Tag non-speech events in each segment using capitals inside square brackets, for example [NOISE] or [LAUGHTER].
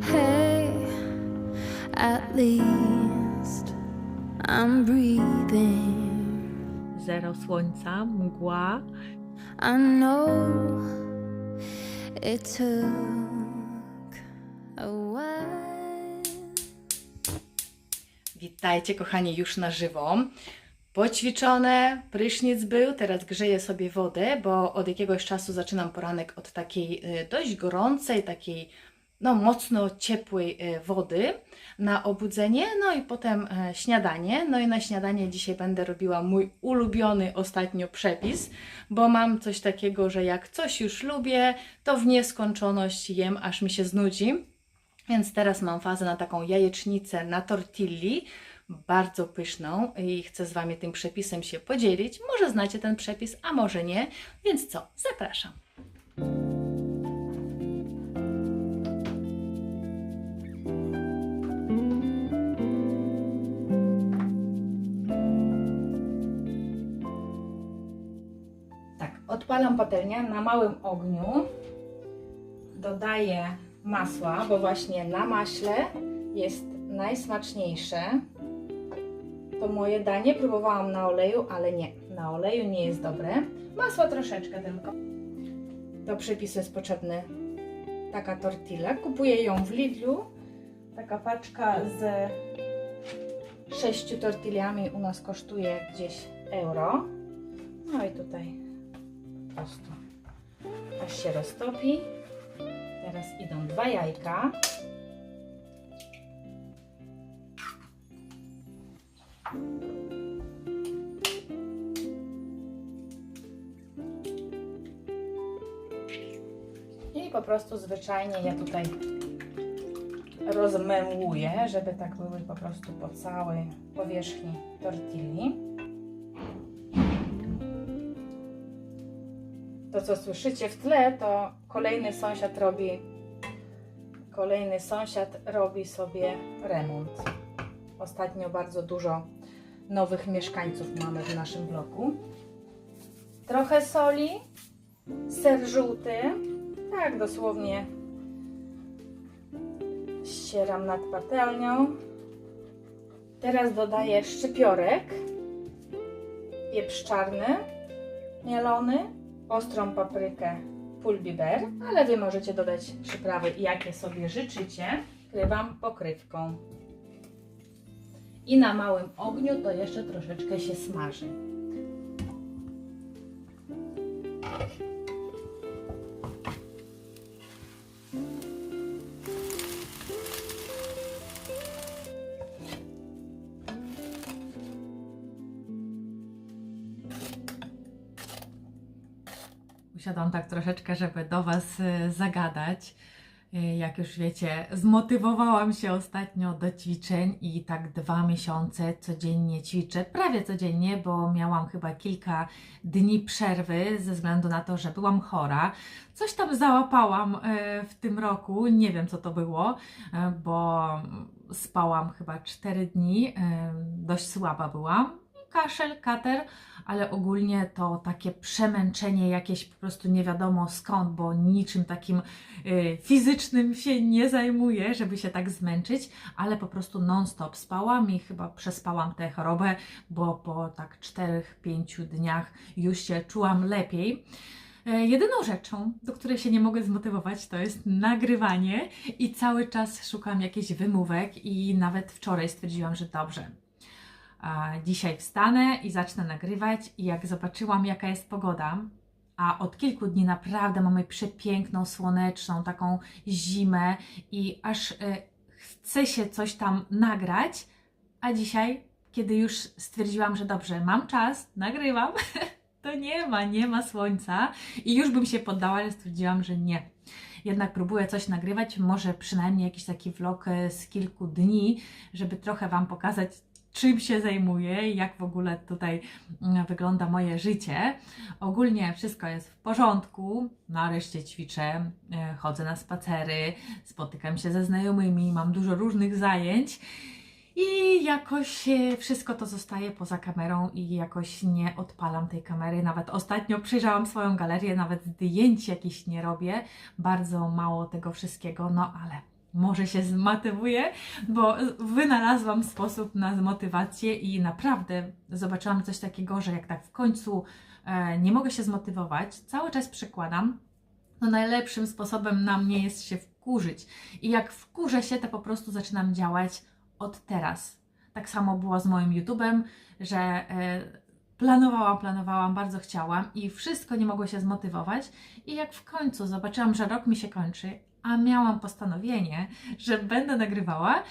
Hey, at least I'm breathing. Zero słońca, mgła. I know it took a while. Witajcie kochani już na żywo. Poćwiczone, prysznic był, teraz grzeję sobie wodę, bo od jakiegoś czasu zaczynam poranek od takiej y, dość gorącej, takiej no mocno ciepłej y, wody na obudzenie, no i potem e, śniadanie. No i na śniadanie dzisiaj będę robiła mój ulubiony ostatnio przepis, bo mam coś takiego, że jak coś już lubię, to w nieskończoność jem, aż mi się znudzi. Więc teraz mam fazę na taką jajecznicę na tortilli, bardzo pyszną i chcę z Wami tym przepisem się podzielić. Może znacie ten przepis, a może nie, więc co, zapraszam. Odpalam patelnię na małym ogniu. Dodaję masła, bo właśnie na maśle jest najsmaczniejsze. To moje danie próbowałam na oleju, ale nie, na oleju nie jest dobre. Masła troszeczkę tylko. Do przepisu jest potrzebny taka tortilla. Kupuję ją w Lidlu. Taka paczka z sześciu tortillami u nas kosztuje gdzieś euro. No i tutaj prostu aż się roztopi. Teraz idą dwa jajka. I po prostu zwyczajnie ja tutaj rozmęłuję, żeby tak były po prostu po całej powierzchni tortilli. To, co słyszycie w tle, to kolejny sąsiad robi kolejny sąsiad robi sobie remont. Ostatnio bardzo dużo nowych mieszkańców mamy w naszym bloku. Trochę soli, ser żółty, tak dosłownie ścieram nad patelnią. Teraz dodaję szczypiorek, pieprz czarny, mielony, ostrą paprykę, pulbiber, ale Wy możecie dodać przyprawy jakie sobie życzycie. Krywam pokrywką. I na małym ogniu to jeszcze troszeczkę się smaży. Usiadłam tak troszeczkę, żeby do Was y, zagadać. Y, Jak już wiecie, zmotywowałam się ostatnio do ćwiczeń i tak dwa miesiące codziennie ćwiczę, prawie codziennie, bo miałam chyba kilka dni przerwy ze względu na to, że byłam chora. Coś tam załapałam y, w tym roku, nie wiem co to było, bo spałam chyba 4 dni, dość słaba byłam. Kaszel, kater, ale ogólnie to takie przemęczenie jakieś po prostu nie wiadomo skąd, bo niczym takim y, fizycznym się nie zajmuję, żeby się tak zmęczyć, ale po prostu non-stop spałam i chyba przespałam tę chorobę, bo po tak 4-5 dniach już się czułam lepiej. E, Jedyną rzeczą, do której się nie mogę zmotywować, to jest nagrywanie i cały czas szukam jakichś wymówek i nawet wczoraj stwierdziłam, że dobrze, dzisiaj wstanę i zacznę nagrywać i jak zobaczyłam jaka jest pogoda, a od kilku dni naprawdę mamy przepiękną, słoneczną, taką zimę i aż e, chce się coś tam nagrać, a dzisiaj, kiedy już stwierdziłam, że dobrze, mam czas, nagrywam, [LAUGHS] to nie ma, nie ma słońca i już bym się poddała, ale stwierdziłam, że nie. Jednak próbuję coś nagrywać, może przynajmniej jakiś taki vlog e, z kilku dni, żeby trochę Wam pokazać, czym się zajmuję, jak w ogóle tutaj mm, wygląda moje życie. Ogólnie wszystko jest w porządku. Nareszcie ćwiczę, e, chodzę na spacery, spotykam się ze znajomymi, mam dużo różnych zajęć. I jakoś wszystko to zostaje poza kamerą i jakoś nie odpalam tej kamery. Nawet ostatnio przyjrzałam swoją galerię, nawet zdjęć jakichś nie robię. Bardzo mało tego wszystkiego, no ale może się zmotywuję, bo wynalazłam sposób na zmotywację i naprawdę zobaczyłam coś takiego, że jak tak w końcu e, nie mogę się zmotywować, cały czas przekładam, no najlepszym sposobem na mnie jest się wkurzyć. I jak wkurzę się, to po prostu zaczynam działać od teraz. Tak samo było z moim YouTube'em, że e, planowałam, planowałam, bardzo chciałam i wszystko nie mogło się zmotywować. I jak w końcu zobaczyłam, że rok mi się kończy, a miałam postanowienie, że będę nagrywała,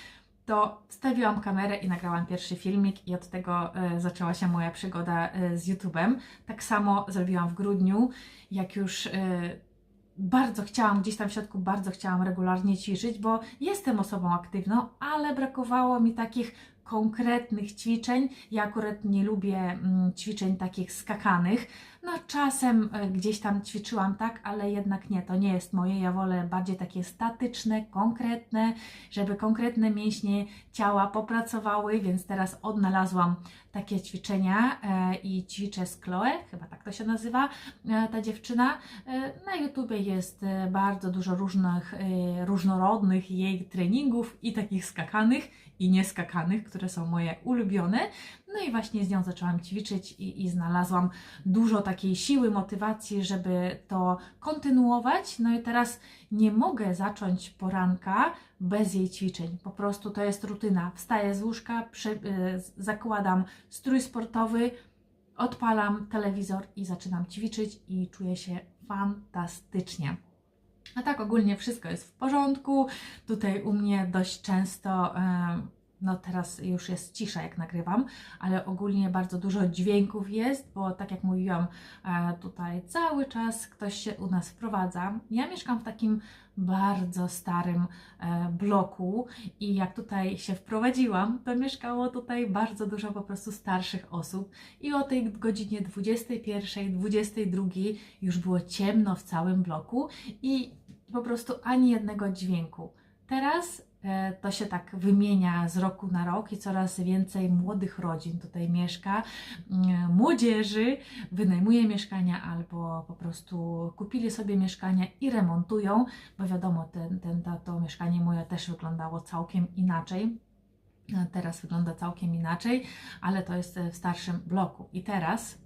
to wstawiłam kamerę i nagrałam pierwszy filmik i od tego e, zaczęła się moja przygoda e, z YouTube'em. Tak samo zrobiłam w grudniu, jak już e, bardzo chciałam, gdzieś tam w środku bardzo chciałam regularnie ćwiczyć, bo jestem osobą aktywną, ale brakowało mi takich konkretnych ćwiczeń. Ja akurat nie lubię mm, ćwiczeń takich skakanych. No czasem e, gdzieś tam ćwiczyłam tak, ale jednak nie, to nie jest moje. Ja wolę bardziej takie statyczne, konkretne, żeby konkretne mięśnie ciała popracowały, więc teraz odnalazłam takie ćwiczenia e, i ćwiczę z Chloe, chyba tak to się nazywa, e, ta dziewczyna. Na YouTubie jest bardzo dużo różnych, różnorodnych jej treningów i takich skakanych i nieskakanych, które są moje ulubione. No i właśnie z nią zaczęłam ćwiczyć i, i znalazłam dużo takiej siły, motywacji, żeby to kontynuować. No i teraz nie mogę zacząć poranka bez jej ćwiczeń. Po prostu to jest rutyna. Wstaję z łóżka, przy, zakładam strój sportowy, odpalam telewizor i zaczynam ćwiczyć i czuję się fantastycznie. A tak ogólnie wszystko jest w porządku. Tutaj u mnie dość często, em, no teraz już jest cisza jak nagrywam, ale ogólnie bardzo dużo dźwięków jest, bo tak jak mówiłam, e, tutaj cały czas ktoś się u nas wprowadza. Ja mieszkam w takim bardzo starym e, bloku i jak tutaj się wprowadziłam, to mieszkało tutaj bardzo dużo po prostu starszych osób i o tej godzinie 21, 22 już było ciemno w całym bloku i po prostu ani jednego dźwięku. Teraz e, to się tak wymienia z roku na rok i coraz więcej młodych rodzin tutaj mieszka, mm, młodzieży wynajmuje mieszkania albo po prostu kupili sobie mieszkania i remontują, bo wiadomo, ten, ten, to, to mieszkanie moje też wyglądało całkiem inaczej. E, Teraz wygląda całkiem inaczej, ale to jest w starszym bloku. I teraz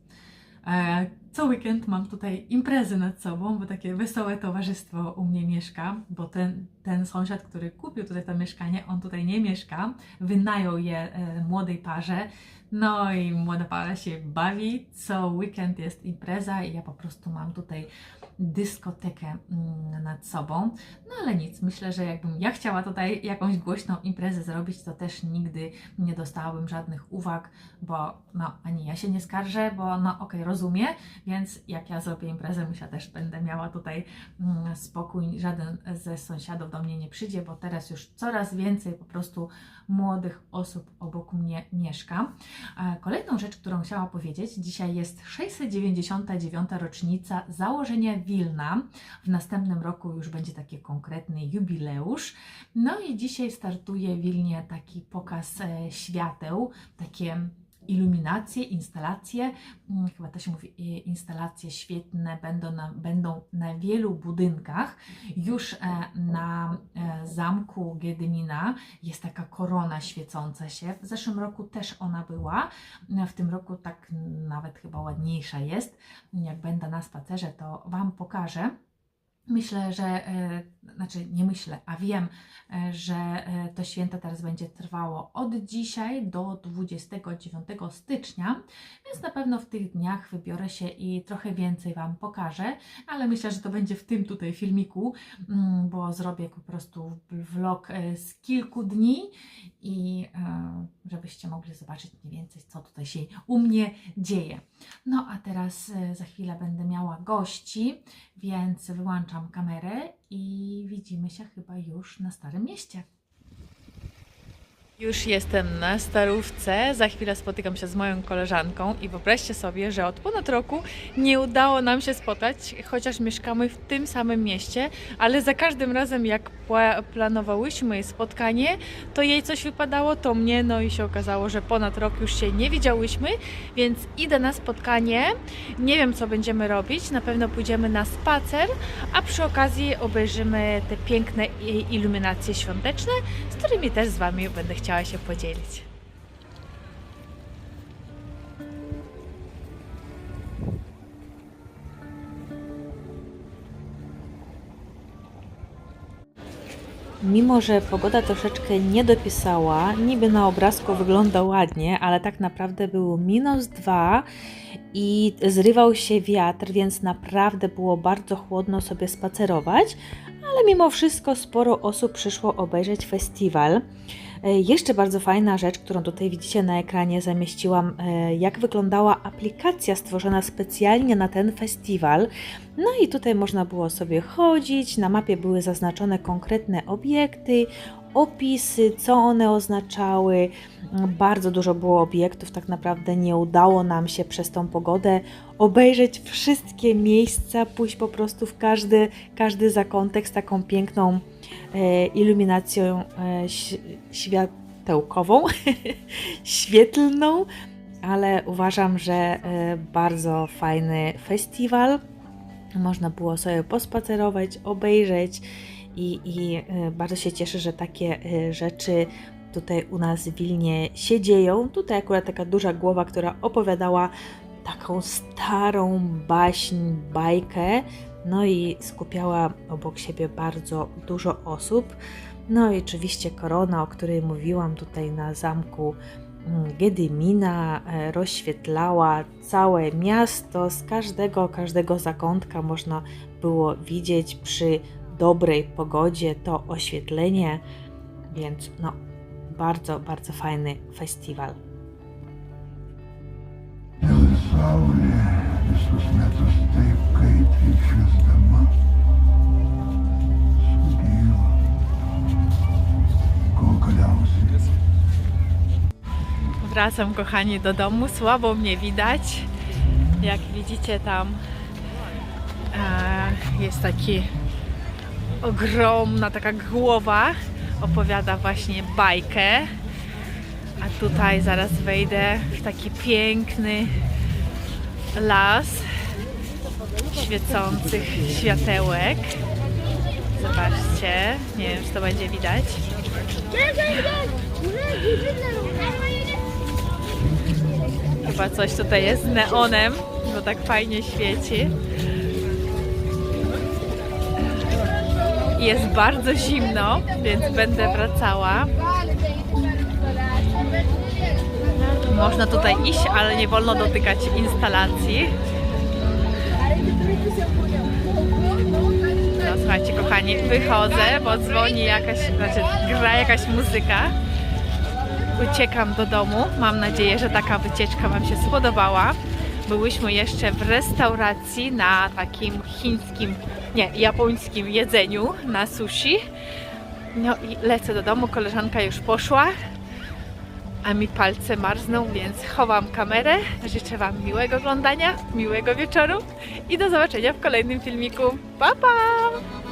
E, Co weekend mam tutaj imprezy nad sobą, bo takie wesołe towarzystwo u mnie mieszka, bo ten, ten sąsiad, który kupił tutaj to mieszkanie, on tutaj nie mieszka, wynajął je e, młodej parze. No i młoda para się bawi, co weekend jest impreza i ja po prostu mam tutaj dyskotekę mm, nad sobą. No ale nic, myślę, że jakbym ja chciała tutaj jakąś głośną imprezę zrobić, to też nigdy nie dostałabym żadnych uwag, bo no ani ja się nie skarżę, bo no okej, rozumiem, więc jak ja zrobię imprezę, myślę też będę miała tutaj mm, spokój, żaden ze sąsiadów do mnie nie przyjdzie, bo teraz już coraz więcej po prostu młodych osób obok mnie mieszka. E, Kolejną rzecz, którą chciałam powiedzieć, dzisiaj jest 699. rocznica założenia Wilna. W następnym roku już będzie taki konkretny jubileusz. No i dzisiaj startuje w Wilnie taki pokaz e, świateł, takie iluminacje, instalacje, mm, chyba to się mówi instalacje świetne będą na, będą na wielu budynkach. Już e, na e, zamku Gedymina jest taka korona świecąca się. W zeszłym roku też ona była, w tym roku tak nawet chyba ładniejsza jest. Jak będę na spacerze, to Wam pokażę. Myślę, że, e, znaczy nie myślę, a wiem, e, że e, to święto teraz będzie trwało od dzisiaj do 29 stycznia, więc na pewno w tych dniach wybiorę się i trochę więcej Wam pokażę, ale myślę, że to będzie w tym tutaj filmiku, mm, bo zrobię po prostu vlog z kilku dni i żebyście mogli zobaczyć mniej więcej, co tutaj się u mnie dzieje. No a teraz e, za chwilę będę miała gości, więc wyłączam kamerę i widzimy się chyba już na Starym Mieście. Już jestem na starówce, za chwilę spotykam się z moją koleżanką i wyobraźcie sobie, że od ponad roku nie udało nam się spotkać, chociaż mieszkamy w tym samym mieście, ale za każdym razem jak planowałyśmy spotkanie, to jej coś wypadało, to mnie, no i się okazało, że ponad rok już się nie widziałyśmy, więc idę na spotkanie, nie wiem co będziemy robić, na pewno pójdziemy na spacer, a przy okazji obejrzymy te piękne iluminacje świąteczne, z którymi też z Wami będę chciała się podzielić. Mimo, że pogoda troszeczkę nie dopisała, niby na obrazku wygląda ładnie, ale tak naprawdę było minus dwa i zrywał się wiatr, więc naprawdę było bardzo chłodno sobie spacerować, ale mimo wszystko sporo osób przyszło obejrzeć festiwal. E, Jeszcze bardzo fajna rzecz, którą tutaj widzicie na ekranie, zamieściłam, e, jak wyglądała aplikacja stworzona specjalnie na ten festiwal. No i tutaj można było sobie chodzić, na mapie były zaznaczone konkretne obiekty, opisy, co one oznaczały. Bardzo dużo było obiektów, tak naprawdę nie udało nam się przez tą pogodę obejrzeć wszystkie miejsca, pójść po prostu w każdy, każdy zakątek z taką piękną e, iluminacją e, światełkową, [LAUGHS] świetlną, ale uważam, że e, bardzo fajny festiwal. Można było sobie pospacerować, obejrzeć i, i e, bardzo się cieszę, że takie e, rzeczy tutaj u nas w Wilnie się dzieją. Tutaj akurat taka duża głowa, która opowiadała taką starą baśń, bajkę, no i skupiała obok siebie bardzo dużo osób. No i oczywiście korona, o której mówiłam tutaj na zamku mm, Gedymina, e, rozświetlała całe miasto. Z każdego, każdego zakątka można było widzieć przy dobrej pogodzie to oświetlenie, więc no bardzo, bardzo fajny festiwal. Saulė visus metus taip kaitriai šviesdama sudyla, kol galiausiai Wracam, kochani, do domu. Słabo mnie widać. Jak widzicie, tam e, jest taki ogromna taka głowa. Opowiada właśnie bajkę. A tutaj zaraz wejdę w taki piękny las świecących światełek. Zobaczcie, nie wiem, czy to będzie widać. Chyba coś tutaj jest neonem, bo tak fajnie świeci. Jest bardzo zimno, więc będę wracała. Można tutaj iść, ale nie wolno dotykać instalacji. No słuchajcie, kochani, wychodzę, bo dzwoni jakaś, znaczy gra jakaś muzyka uciekam do domu. Mam nadzieję, że taka wycieczka Wam się spodobała. Byłyśmy jeszcze w restauracji na takim chińskim, nie, japońskim jedzeniu na sushi. No i lecę do domu, koleżanka już poszła, a mi palce marzną, więc chowam kamerę. Życzę Wam miłego oglądania, miłego wieczoru i do zobaczenia w kolejnym filmiku. Pa, pa!